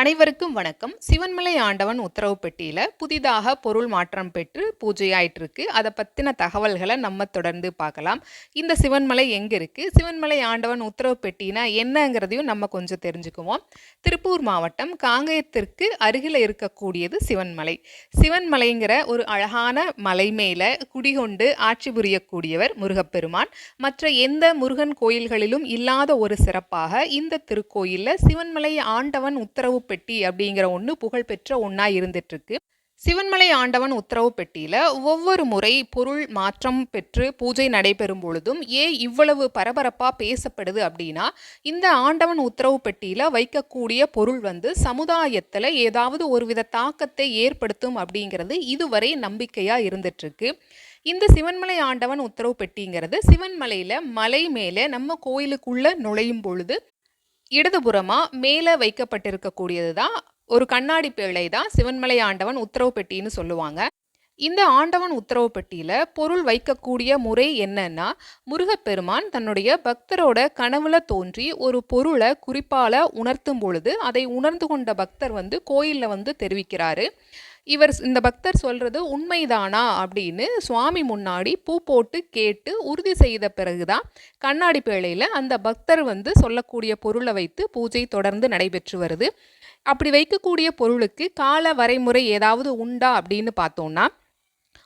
அனைவருக்கும் வணக்கம். சிவன்மலை ஆண்டவன் உத்தரவு பெட்டியில் புதிதாக பொருள் மாற்றம் பெற்று பூஜையாயிட்டு இருக்கு அதை பற்றின தகவல்களை நம்ம தொடர்ந்து பார்க்கலாம். இந்த சிவன்மலை எங்கே இருக்குது சிவன்மலை ஆண்டவன் உத்தரவு பெட்டினா என்னங்கிறதையும் நம்ம கொஞ்சம் தெரிஞ்சுக்குவோம். திருப்பூர் மாவட்டம் காங்கயத்திற்கு அருகில் இருக்கக்கூடியது சிவன்மலை. சிவன்மலைங்கிற ஒரு அழகான மலை மேலே குடிகொண்டு ஆட்சி புரியக்கூடியவர் முருகப்பெருமான். மற்ற எந்த முருகன் கோயில்களிலும் இல்லாத ஒரு சிறப்பாக இந்த திருக்கோயிலில் சிவன்மலை ஆண்டவன் உத்தரவு பெட்டி அப்படிங்கிற ஒன்று புகழ்பெற்ற ஒன்றா இருந்துட்டுருக்கு. சிவன்மலை ஆண்டவன் உத்தரவு பெட்டியில் ஒவ்வொரு முறை பொருள் மாற்றம் பெற்று பூஜை நடைபெறும் பொழுதும் ஏன் இவ்வளவு பரபரப்பாக பேசப்படுது அப்படின்னா இந்த ஆண்டவன் உத்தரவு பெட்டியில் வைக்கக்கூடிய பொருள் வந்து சமுதாயத்தில் ஏதாவது ஒருவித தாக்கத்தை ஏற்படுத்தும் அப்படிங்கிறது இதுவரை நம்பிக்கையாக இருந்துட்டுருக்கு. இந்த சிவன்மலை ஆண்டவன் உத்தரவு பெட்டிங்கிறது சிவன்மலையில் மலை மேலே நம்ம கோயிலுக்குள்ளே நுழையும் பொழுது இடதுபுறமாக மேலே வைக்கப்பட்டிருக்கக்கூடியது தான் ஒரு கண்ணாடி பேழை தான் சிவன்மலை ஆண்டவன் உத்தரவு பெட்டின்னு சொல்லுவாங்க. இந்த ஆண்டவன் உத்தரவு பெட்டியில் பொருள் வைக்கக்கூடிய முறை என்னன்னா முருகப்பெருமான் தன்னுடைய பக்தரோட கனவுல தோன்றி ஒரு பொருளை குறிப்பால உணர்த்தும் பொழுது அதை உணர்ந்து கொண்ட பக்தர் வந்து கோயிலில் வந்து தெரிவிக்கிறாரு. இவர் இந்த பக்தர் சொல்கிறது உண்மைதானா அப்படின்னு சுவாமி முன்னாடி பூ போட்டு கேட்டு உறுதி செய்த பிறகுதான் கண்ணாடி பேழையில் அந்த பக்தர் வந்து சொல்லக்கூடிய பொருளை வைத்து பூஜை தொடர்ந்து நடைபெற்று வருது. அப்படி வைக்கக்கூடிய பொருளுக்கு கால வரைமுறை ஏதாவது உண்டா அப்படின்னு பார்த்தோம்னா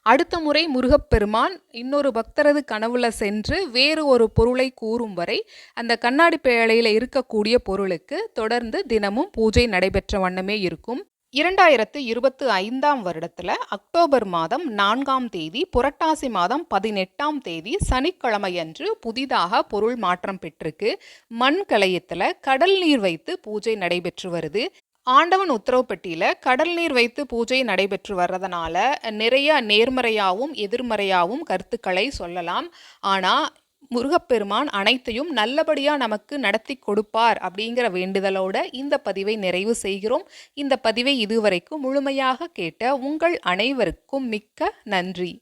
அடுத்த முறை முருகப்பெருமான் இன்னொரு பக்தரது கனவுல சென்று வேறு ஒரு பொருளை கூறும் வரை அந்த கண்ணாடி பேழையில் இருக்கக்கூடிய பொருளுக்கு தொடர்ந்து தினமும் பூஜை நடைபெற்ற வண்ணமே இருக்கும். இரண்டாயிரத்து இருபத்து ஐந்தாம் வருடத்தில் அக்டோபர் மாதம் நான்காம் தேதி புரட்டாசி மாதம் பதினெட்டாம் தேதி சனிக்கிழமையன்று புதிதாக பொருள் மாற்றம் பெற்றிருக்கு. மண் கலையத்தில் கடல் நீர் வைத்து பூஜை நடைபெற்று வருது. ஆண்டவன் உத்தரவுப்பட்டியில் கடல் நீர் வைத்து பூஜை நடைபெற்று வர்றதுனால நிறைய நேர்மறையாகவும் எதிர்மறையாகவும் கருத்துக்களை சொல்லலாம். ஆனால் முருகப்பெருமான் அனைத்தையும் நல்லபடியாக நமக்கு நடத்தி கொடுப்பார் அப்படிங்கிற வேண்டுதலோட இந்த பதிவை நிறைவு செய்கிறோம். இந்த பதிவை இதுவரைக்கும் முழுமையாக கேட்ட உங்கள் அனைவருக்கும் மிக்க நன்றி.